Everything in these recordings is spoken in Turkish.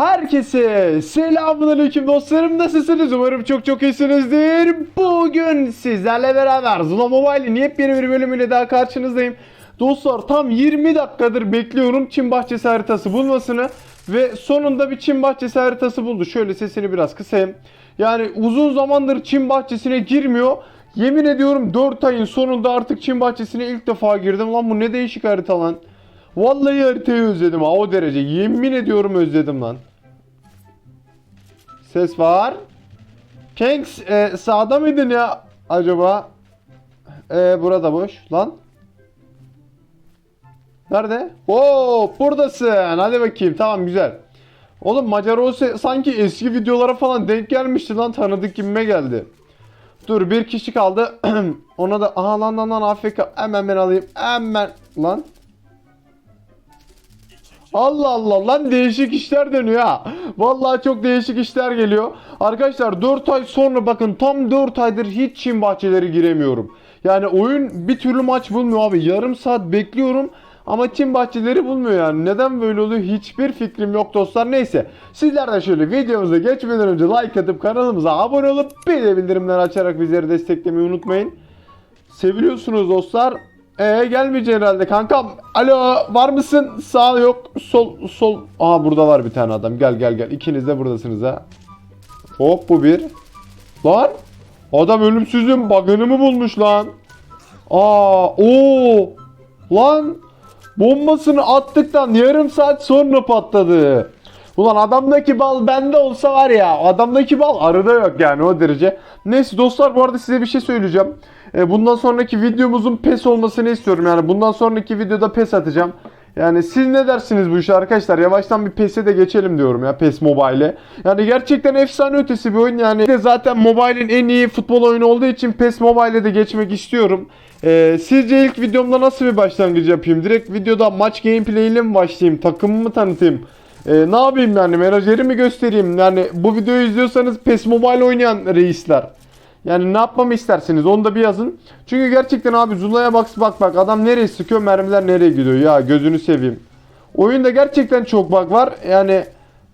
Herkese selamünaleyküm dostlarım nasılsınız umarım çok çok iyisinizdir. Bugün sizlerle beraber Zula Mobile'in yepyeni bir bölümüyle daha karşınızdayım. Dostlar tam 20 dakikadır bekliyorum Çin bahçesi haritası bulmasını ve sonunda bir Çin bahçesi haritası buldu. Şöyle sesini biraz kısayım. Yani uzun zamandır Çin bahçesine girmiyor. Yemin ediyorum 4 ayın sonunda artık Çin bahçesine ilk defa girdim. Lan bu ne değişik harita lan. Vallahi haritayı özledim ha o derece. Yemin ediyorum özledim lan. Ses var. Kanks e, sağda mıydın ya acaba? E, burada boş lan. Nerede? Oo buradasın. Hadi bakayım. Tamam güzel. Oğlum Macarose sanki eski videolara falan denk gelmişti lan. Tanıdık gibime geldi. Dur bir kişi kaldı. Ona da aha lan lan lan AFK. Hemen ben alayım. Hemen lan. Allah Allah lan değişik işler dönüyor ha. Vallahi çok değişik işler geliyor. Arkadaşlar 4 ay sonra bakın tam 4 aydır hiç Çin bahçeleri giremiyorum. Yani oyun bir türlü maç bulmuyor abi. Yarım saat bekliyorum ama Çin bahçeleri bulmuyor yani. Neden böyle oluyor hiçbir fikrim yok dostlar. Neyse sizler de şöyle videomuza geçmeden önce like atıp kanalımıza abone olup bir bildirimleri açarak bizleri desteklemeyi unutmayın. Seviliyorsunuz dostlar. Ee gelmeyecek herhalde kankam. Alo var mısın? Sağ yok. Sol sol. Aha burada var bir tane adam. Gel gel gel. İkiniz de buradasınız ha. Hop bu bir. Lan. Adam ölümsüzlüğün bug'ını mı bulmuş lan? Aa o. Lan. Bombasını attıktan yarım saat sonra patladı. Ulan adamdaki bal bende olsa var ya adamdaki bal arada yok yani o derece. Neyse dostlar bu arada size bir şey söyleyeceğim. E, bundan sonraki videomuzun pes olmasını istiyorum yani bundan sonraki videoda pes atacağım. Yani siz ne dersiniz bu işe arkadaşlar? Yavaştan bir PES'e de geçelim diyorum ya PES Mobile'e. Yani gerçekten efsane ötesi bir oyun yani. De zaten mobile'in en iyi futbol oyunu olduğu için PES Mobile'e de geçmek istiyorum. Ee, sizce ilk videomda nasıl bir başlangıç yapayım? Direkt videoda maç gameplay ile mi başlayayım? Takımımı tanıtayım? Ee, ne yapayım yani? Menajeri mi göstereyim? Yani bu videoyu izliyorsanız PES Mobile oynayan reisler. Yani ne yapmamı istersiniz onu da bir yazın. Çünkü gerçekten abi Zula'ya bak bak bak adam nereye sıkıyor mermiler nereye gidiyor ya gözünü seveyim. Oyunda gerçekten çok bug var. Yani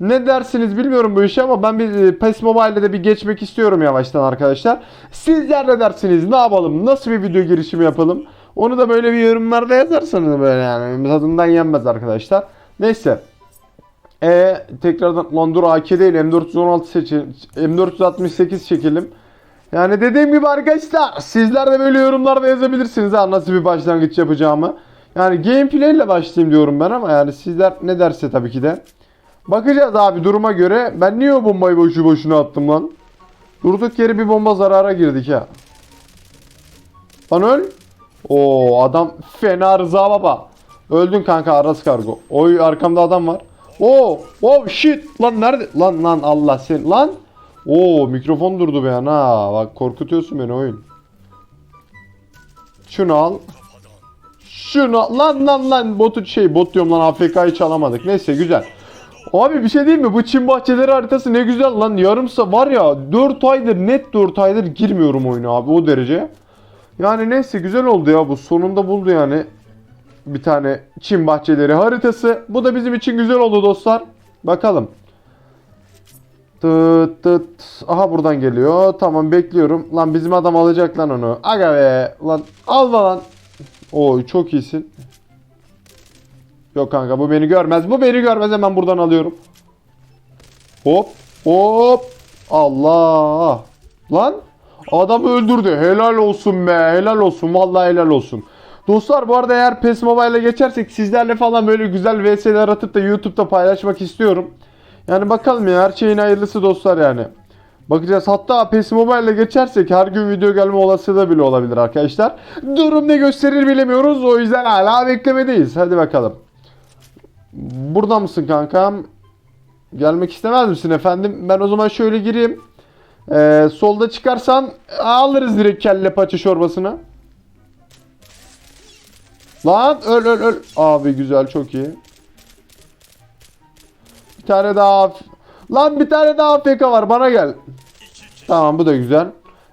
ne dersiniz bilmiyorum bu işe ama ben bir e, PES Mobile'de de bir geçmek istiyorum yavaştan arkadaşlar. Sizler ne dersiniz? Ne yapalım? Nasıl bir video girişimi yapalım? Onu da böyle bir yorumlarda yazarsanız böyle yani tadından yenmez arkadaşlar. Neyse. E tekrardan lan dur AK değil M416 seçelim. M468 çekelim. Yani dediğim gibi arkadaşlar sizler de böyle yorumlarda yazabilirsiniz ha nasıl bir başlangıç yapacağımı. Yani gameplay ile başlayayım diyorum ben ama yani sizler ne derse tabii ki de. Bakacağız abi duruma göre. Ben niye o bombayı boşu boşuna attım lan? Durduk yere bir bomba zarara girdik ha. Lan öl. Oo adam fena Rıza baba. Öldün kanka Aras kargo. Oy arkamda adam var. Oo, oh shit. Lan nerede? Lan lan Allah sen. Lan. Oo mikrofon durdu be an ha. Bak korkutuyorsun beni oyun. Şunu al. Şunu al. lan lan lan botu şey bot diyorum lan AFK'yı çalamadık. Neyse güzel. Abi bir şey değil mi? Bu Çin bahçeleri haritası ne güzel lan. Yarımsa var ya 4 aydır net 4 aydır girmiyorum oyuna abi o derece. Yani neyse güzel oldu ya bu sonunda buldu yani. Bir tane Çin bahçeleri haritası. Bu da bizim için güzel oldu dostlar. Bakalım. Tıt tıt. Aha buradan geliyor. Tamam bekliyorum. Lan bizim adam alacak lan onu. Aga be. Lan alma lan. Oy çok iyisin. Yok kanka bu beni görmez. Bu beni görmez hemen buradan alıyorum. Hop hop. Allah. Lan adamı öldürdü. Helal olsun be. Helal olsun. Vallahi helal olsun. Dostlar bu arada eğer PES Mobile'e geçersek sizlerle falan böyle güzel VS'ler atıp da YouTube'da paylaşmak istiyorum. Yani bakalım ya her şeyin hayırlısı dostlar yani. Bakacağız. Hatta PES Mobile'e geçersek her gün video gelme olasılığı bile olabilir arkadaşlar. Durum ne gösterir bilemiyoruz. O yüzden hala beklemedeyiz. Hadi bakalım. Burada mısın kankam? Gelmek istemez misin efendim? Ben o zaman şöyle gireyim. Ee, solda çıkarsan alırız direkt kelle paça çorbasını. Lan öl öl öl. Abi güzel çok iyi. Bir tane daha. Lan bir tane daha AFK var bana gel. Tamam bu da güzel.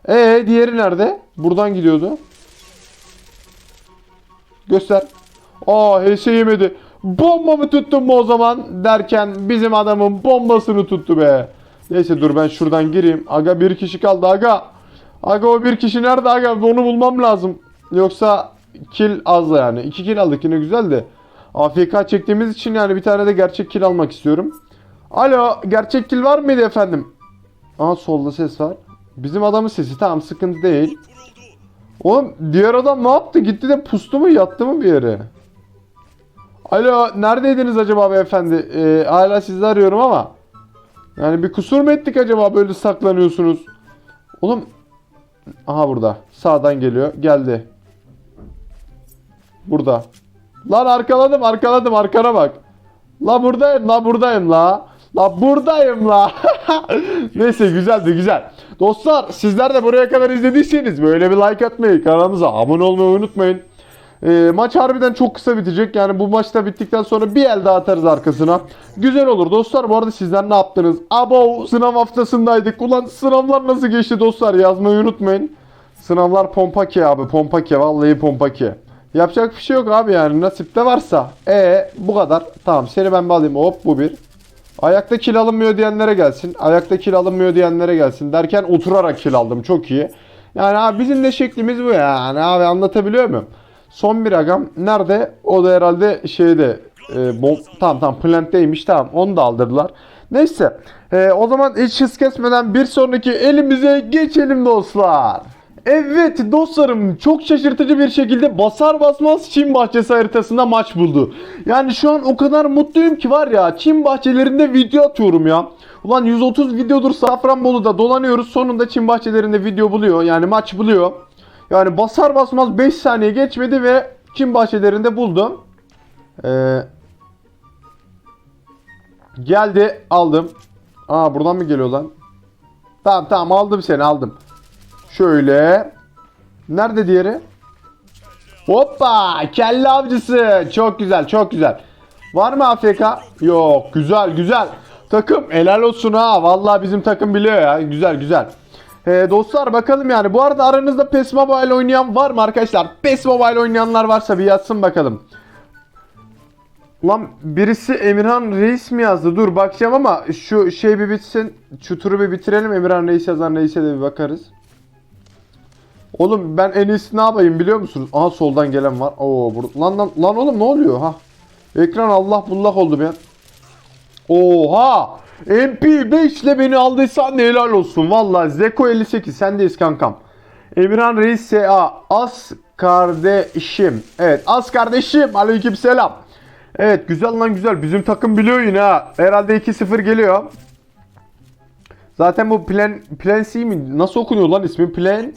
Ee diğeri nerede? Buradan gidiyordu. Göster. Aa HS yemedi. Bomba mı tuttun mu o zaman derken bizim adamın bombasını tuttu be. Neyse dur ben şuradan gireyim. Aga bir kişi kaldı aga. Aga o bir kişi nerede aga onu bulmam lazım. Yoksa kill az yani. İki kill aldık yine güzel de. AFK çektiğimiz için yani bir tane de gerçek kill almak istiyorum. Alo gerçek kill var mıydı efendim? Aa solda ses var. Bizim adamın sesi tamam sıkıntı değil. Oğlum diğer adam ne yaptı? Gitti de pustu mu yattı mı bir yere? Alo neredeydiniz acaba beyefendi? Ee, hala sizi arıyorum ama. Yani bir kusur mu ettik acaba böyle saklanıyorsunuz? Oğlum. Aha burada. Sağdan geliyor. Geldi. Burada. Lan arkaladım arkaladım arkana bak. La buradayım la buradayım la. La buradayım la. Neyse güzeldi güzel. Dostlar sizler de buraya kadar izlediyseniz böyle bir like atmayı, kanalımıza abone olmayı unutmayın. Ee, maç harbiden çok kısa bitecek. Yani bu maçta bittikten sonra bir el daha atarız arkasına. Güzel olur dostlar. Bu arada sizler ne yaptınız? Abo sınav haftasındaydık. Ulan sınavlar nasıl geçti dostlar? Yazmayı unutmayın. Sınavlar pompake abi. Pompake. Vallahi pompake. Yapacak bir şey yok abi yani. Nasipte varsa. E bu kadar. Tamam seni ben bir alayım. Hop bu bir. Ayakta kil alınmıyor diyenlere gelsin. Ayakta kil alınmıyor diyenlere gelsin. Derken oturarak kil aldım. Çok iyi. Yani abi bizim de şeklimiz bu yani. Abi anlatabiliyor muyum? Son bir agam nerede? O da herhalde şeyde e, bom, tamam tamam plantteymiş tamam onu da aldırdılar. Neyse e, o zaman hiç hız kesmeden bir sonraki elimize geçelim dostlar. Evet dostlarım çok şaşırtıcı bir şekilde basar basmaz Çin bahçesi haritasında maç buldu. Yani şu an o kadar mutluyum ki var ya Çin bahçelerinde video atıyorum ya. Ulan 130 videodur Safranbolu'da dolanıyoruz sonunda Çin bahçelerinde video buluyor yani maç buluyor. Yani basar basmaz 5 saniye geçmedi ve Çin bahçelerinde buldum. Ee, geldi aldım. Aa buradan mı geliyor lan? Tamam tamam aldım seni aldım. Şöyle. Nerede diğeri? Hoppa! Kelle avcısı. Çok güzel çok güzel. Var mı AFK? Yok. Güzel güzel. Takım helal olsun ha. Vallahi bizim takım biliyor ya. Güzel güzel. Ee, dostlar bakalım yani. Bu arada aranızda PES Mobile oynayan var mı arkadaşlar? PES Mobile oynayanlar varsa bir yazsın bakalım. Lan birisi Emirhan Reis mi yazdı? Dur bakacağım ama şu şey bir bitsin. Şu turu bir bitirelim. Emirhan Reis yazan Reis'e de bir bakarız. Oğlum ben en iyisi ne yapayım biliyor musunuz? Aha soldan gelen var. Oo bur- lan lan lan oğlum ne oluyor ha? Ekran Allah bullak oldu ben. Oha! MP5 ile beni aldıysan ne helal olsun. Vallahi Zeko 58 sendeyiz kankam. Emirhan Reis SA As kardeşim. Evet As kardeşim. Aleyküm selam. Evet güzel lan güzel. Bizim takım biliyor yine ha. Herhalde 2-0 geliyor. Zaten bu plan plan C mi? Nasıl okunuyor lan ismi? Plan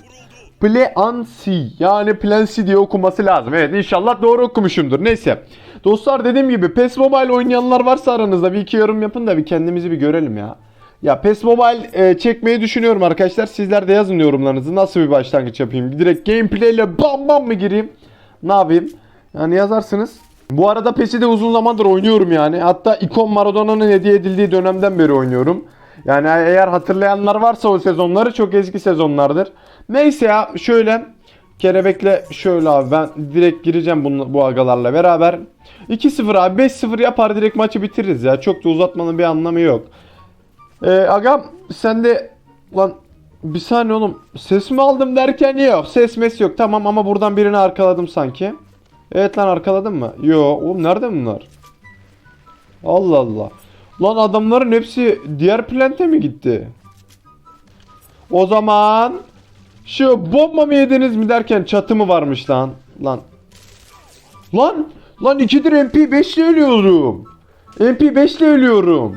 Plan C. Yani Plan C diye okuması lazım. Evet inşallah doğru okumuşumdur. Neyse. Dostlar dediğim gibi PES Mobile oynayanlar varsa aranızda bir iki yorum yapın da bir kendimizi bir görelim ya. Ya PES Mobile e, çekmeyi düşünüyorum arkadaşlar. Sizler de yazın yorumlarınızı. Nasıl bir başlangıç yapayım? Direkt gameplay ile bam bam mı gireyim? Ne yapayım? Yani yazarsınız. Bu arada PES'i de uzun zamandır oynuyorum yani. Hatta Icon Maradona'nın hediye edildiği dönemden beri oynuyorum. Yani eğer hatırlayanlar varsa o sezonları çok eski sezonlardır. Neyse ya şöyle Kelebekle şöyle abi ben direkt gireceğim bunu, bu agalarla beraber. 2-0 abi 5-0 yapar direkt maçı bitiririz ya. Çok da uzatmanın bir anlamı yok. Ee, agam sen de lan bir saniye oğlum ses mi aldım derken yok ses mes yok tamam ama buradan birini arkaladım sanki. Evet lan arkaladım mı? Yo oğlum nerede bunlar? Allah Allah. Lan adamların hepsi diğer plante mi gitti? O zaman şu bomba mı yediniz mi derken çatı mı varmış lan? Lan. Lan. Lan ikidir MP5 ile ölüyorum. MP5 ile ölüyorum.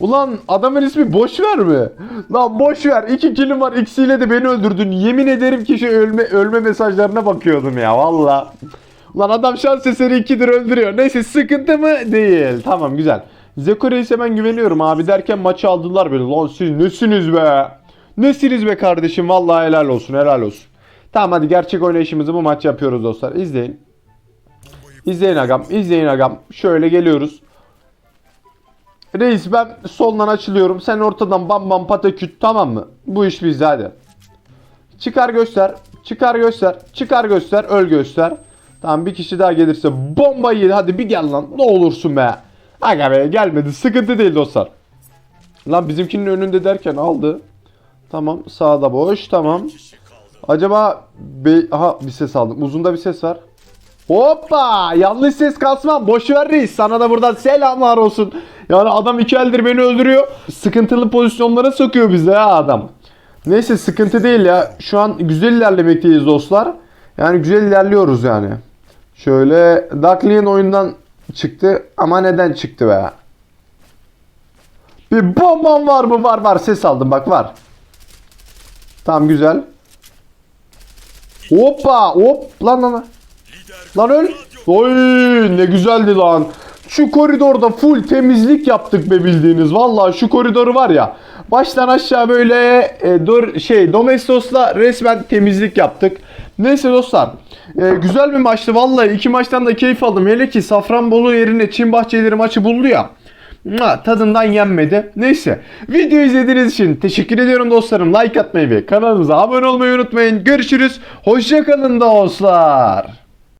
Ulan adamın ismi boş ver mi? Lan boş ver. İki kilim var. İkisiyle de beni öldürdün. Yemin ederim ki şu ölme ölme mesajlarına bakıyordum ya valla. Ulan adam şans eseri ikidir öldürüyor. Neyse sıkıntı mı? Değil. Tamam güzel. Zeko Reis'e ben güveniyorum abi derken maçı aldılar böyle. Lan siz nesiniz be? Nesiniz be kardeşim? Vallahi helal olsun helal olsun. Tamam hadi gerçek oynayışımızı bu maç yapıyoruz dostlar. İzleyin. İzleyin agam. izleyin agam. Şöyle geliyoruz. Reis ben soldan açılıyorum. Sen ortadan bam bam pataküt tamam mı? Bu iş bizde hadi. Çıkar göster. Çıkar göster. Çıkar göster. Öl göster. Tamam bir kişi daha gelirse bomba yedi. Hadi bir gel lan. Ne olursun be. Aga be gelmedi. Sıkıntı değil dostlar. Lan bizimkinin önünde derken aldı. Tamam sağda boş tamam. Acaba be aha bir ses aldım. Uzunda bir ses var. Hoppa! Yanlış ses kasmam. Boş ver reis. Sana da buradan selamlar olsun. Yani adam iki eldir beni öldürüyor. Sıkıntılı pozisyonlara sokuyor bizi ha adam. Neyse sıkıntı değil ya. Şu an güzel ilerlemekteyiz dostlar. Yani güzel ilerliyoruz yani. Şöyle Duckling oyundan çıktı ama neden çıktı be? Bir bombam var mı? Var var ses aldım bak var. Tamam güzel. Hoppa hop lan lan lan. Öl. Oy ne güzeldi lan. Şu koridorda full temizlik yaptık be bildiğiniz. Vallahi şu koridoru var ya. Baştan aşağı böyle e, dur şey Domestos'la resmen temizlik yaptık. Neyse dostlar. e, güzel bir maçtı vallahi. iki maçtan da keyif aldım. Hele ki Safranbolu yerine Çin Bahçeleri maçı buldu ya. Mua, Tadından yenmedi. Neyse. Video izlediğiniz için teşekkür ediyorum dostlarım. Like atmayı ve kanalımıza abone olmayı unutmayın. Görüşürüz. Hoşçakalın dostlar.